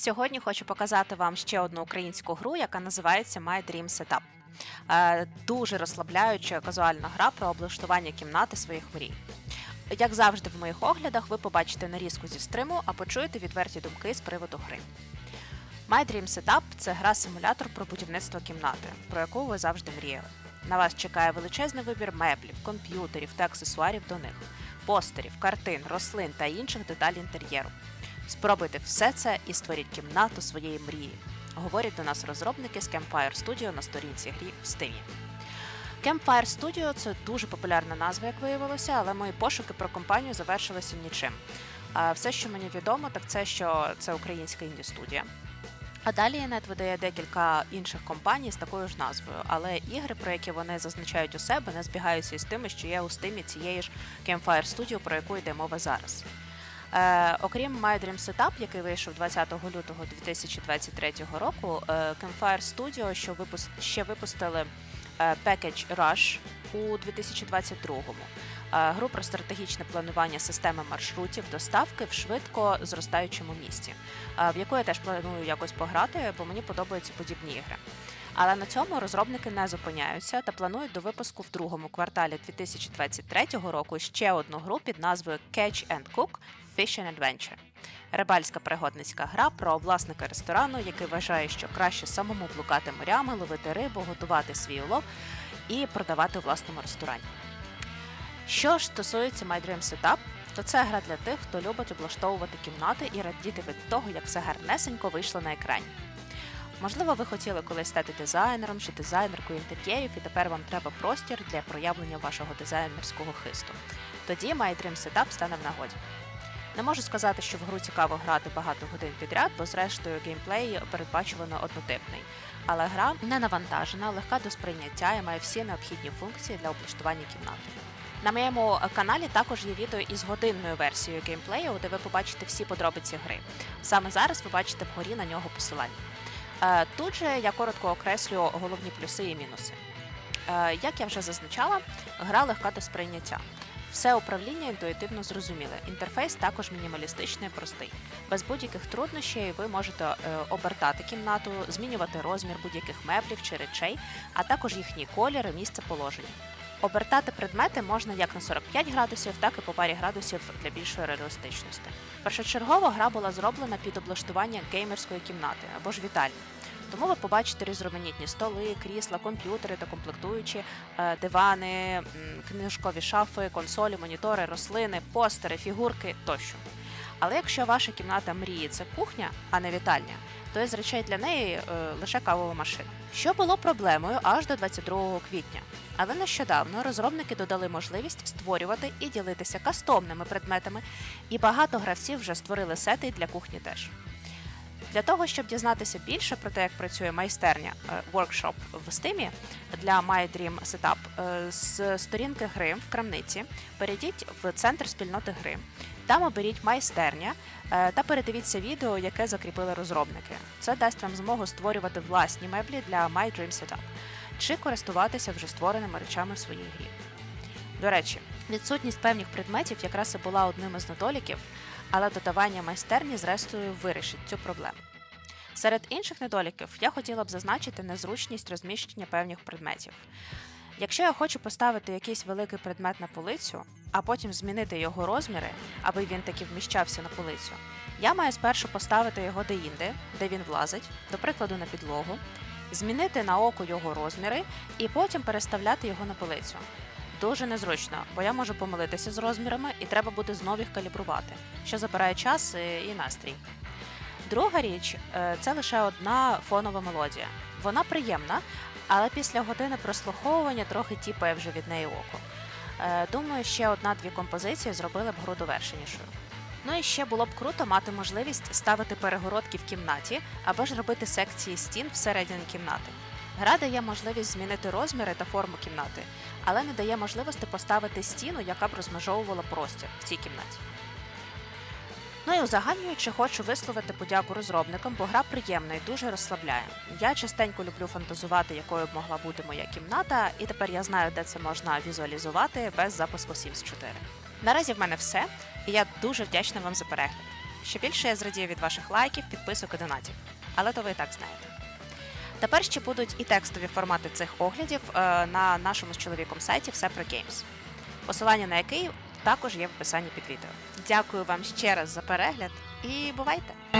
Сьогодні хочу показати вам ще одну українську гру, яка називається My Dream Setup. Е, Дуже розслабляюча казуальна гра про облаштування кімнати своїх мрій. Як завжди, в моїх оглядах ви побачите нарізку зі стриму, а почуєте відверті думки з приводу гри. My Dream Setup – це гра-симулятор про будівництво кімнати, про яку ви завжди мріяли. На вас чекає величезний вибір меблів, комп'ютерів та аксесуарів до них, постерів, картин, рослин та інших деталей інтер'єру. Спробуйте все це і створіть кімнату своєї мрії. Говорять до нас розробники з Campfire Studio на сторінці грі в Steam. Campfire Studio – це дуже популярна назва, як виявилося, але мої пошуки про компанію завершилися нічим. Все, що мені відомо, так це що це українська інді-студія. А далі Net видає декілька інших компаній з такою ж назвою, але ігри, про які вони зазначають у себе, не збігаються із тими, що є у стимі цієї ж Campfire Studio, про яку йде мова зараз. Е, окрім My Dream Setup, який вийшов 20 лютого 2023 року, е, Campfire Studio що випус- ще випустили е, Package Rush у 2022-му. Е, гру про стратегічне планування системи маршрутів доставки в швидко зростаючому місті, е, в яку я теж планую якось пограти, бо мені подобаються подібні ігри. Але на цьому розробники не зупиняються та планують до випуску в другому кварталі 2023 року ще одну гру під назвою Catch and Cook Fish and Adventure. Рибальська пригодницька гра про власника ресторану, який вважає, що краще самому блукати морями, ловити рибу, готувати свій улов і продавати у власному ресторані. Що ж стосується My Dream Setup, то це гра для тих, хто любить облаштовувати кімнати і радіти від того, як все гарнесенько вийшло на екрані. Можливо, ви хотіли колись стати дизайнером чи дизайнеркою інтер'єрів, і тепер вам треба простір для проявлення вашого дизайнерського хисту. Тоді My Dream Setup стане в нагоді. Не можу сказати, що в гру цікаво грати багато годин підряд, бо зрештою геймплей передбачувано однотипний. Але гра не навантажена, легка до сприйняття і має всі необхідні функції для облаштування кімнати. На моєму каналі також є відео із годинною версією геймплею, де ви побачите всі подробиці гри. Саме зараз ви бачите вгорі на нього посилання. Е, Тут же я коротко окреслю головні плюси і мінуси. Е, Як я вже зазначала, гра легка до сприйняття. Все управління інтуїтивно зрозуміле. Інтерфейс також мінімалістичний простий. Без будь-яких труднощів ви можете е, обертати кімнату, змінювати розмір будь-яких меблів чи речей, а також їхній колір і місце положення. Обертати предмети можна як на 45 градусів, так і по парі градусів для більшої реалістичності. Першочергово гра була зроблена під облаштування геймерської кімнати або ж вітальні. Тому ви побачите різноманітні столи, крісла, комп'ютери та комплектуючі, е, дивани, книжкові шафи, консолі, монітори, рослини, постери, фігурки тощо. Але якщо ваша кімната мрії це кухня, а не вітальня, то із речей для неї е, лише кавова машина. Що було проблемою аж до 22 квітня. Але нещодавно розробники додали можливість створювати і ділитися кастомними предметами, і багато гравців вже створили сети для кухні теж. Для того, щоб дізнатися більше про те, як працює майстерня е, workshop в Steam для My Dream Setup, е, з сторінки гри в крамниці перейдіть в центр спільноти гри. Там оберіть майстерня е, та передивіться відео, яке закріпили розробники. Це дасть вам змогу створювати власні меблі для My Dream Setup чи користуватися вже створеними речами в своїй грі. До речі, відсутність певних предметів якраз і була одним із недоліків, але додавання майстерні зрештою вирішить цю проблему. Серед інших недоліків я хотіла б зазначити незручність розміщення певних предметів. Якщо я хочу поставити якийсь великий предмет на полицю, а потім змінити його розміри, аби він таки вміщався на полицю, я маю спершу поставити його деінде, де він влазить, до прикладу на підлогу, змінити на око його розміри і потім переставляти його на полицю. Дуже незручно, бо я можу помилитися з розмірами і треба буде знов їх калібрувати, що забирає час е, і настрій. Друга річ е, це лише одна фонова мелодія. Вона приємна, але після години прослуховування трохи тіпає вже від неї око. Е, Думаю, ще одна-дві композиції зробили б гру довершенішою. Ну і ще було б круто мати можливість ставити перегородки в кімнаті або ж робити секції стін всередині кімнати. Гра дає можливість змінити розміри та форму кімнати, але не дає можливості поставити стіну, яка б розмежовувала простір в цій кімнаті. Ну і узагальнюючи, хочу висловити подяку розробникам, бо гра приємна і дуже розслабляє. Я частенько люблю фантазувати, якою б могла бути моя кімната, і тепер я знаю, де це можна візуалізувати без запуску Sims 4. Наразі в мене все, і я дуже вдячна вам за перегляд. Ще більше я зрадію від ваших лайків, підписок і донатів. Але то ви і так знаєте. Тепер ще будуть і текстові формати цих оглядів е, на нашому з чоловіком сайті все про геймс. посилання на який також є в описанні під відео. Дякую вам ще раз за перегляд і бувайте!